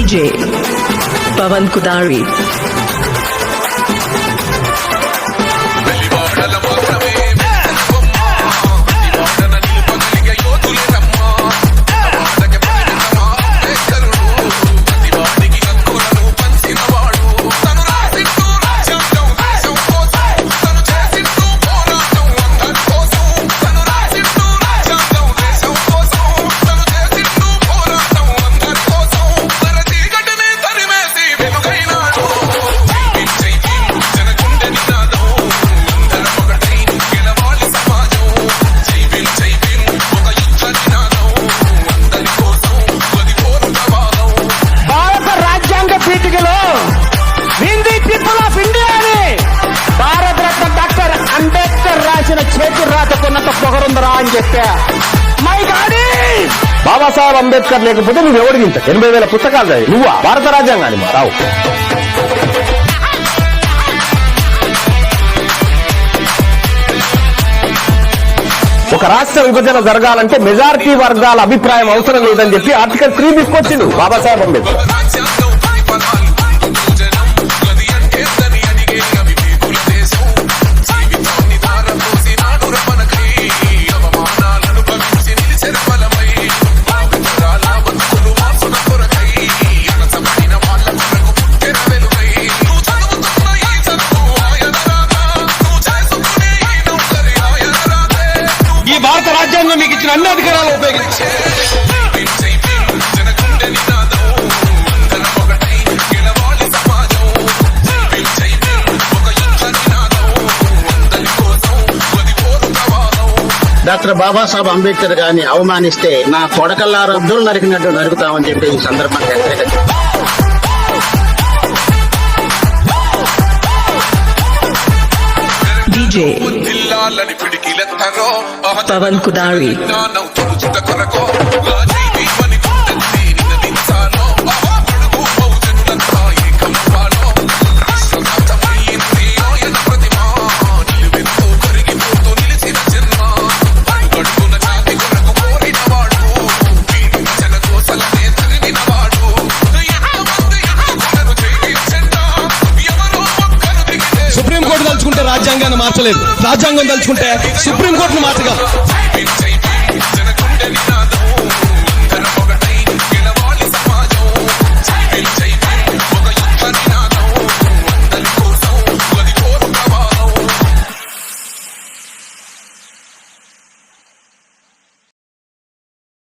DJ Pavan Kudari. నాకున్నంత పొగరుందరా అని చెప్పా. బాబాసాహెబ్ అంబేద్కర్ లేకపోతే నువ్వు ఎవడికి ఇంత? ఎనభై వేల పుస్తకాలు చదివి నువ్వు? భారత రాజ్యాంగాన్ని రావు. ఒక రాష్ట్ర విభజన జరగాలంటే మెజారిటీ వర్గాల అభిప్రాయం అవసరం లేదని చెప్పి ఆర్టికల్ త్రీ తీసుకొచ్చిండు బాబాసాహెబ్ అంబేద్కర్. ప్రభుత్వంలో మీకు ఇచ్చిన అన్ని అధికారాలు ఉపయోగించి డాక్టర్ బాబాసాహెబ్ అంబేద్కర్ గారిని అవమానిస్తే నా కొడకల్లారు అబ్దుల్ నరికినట్టు నరుకుతామని చెప్పి ఈ సందర్భంగా హెచ్చరిక DJ. పవన్ కుదారి తలుచుకుంటే రాజ్యాంగాన్ని మార్చలేదు. రాజ్యాంగం తలుచుకుంటే సుప్రీంకోర్టును మార్చగలదు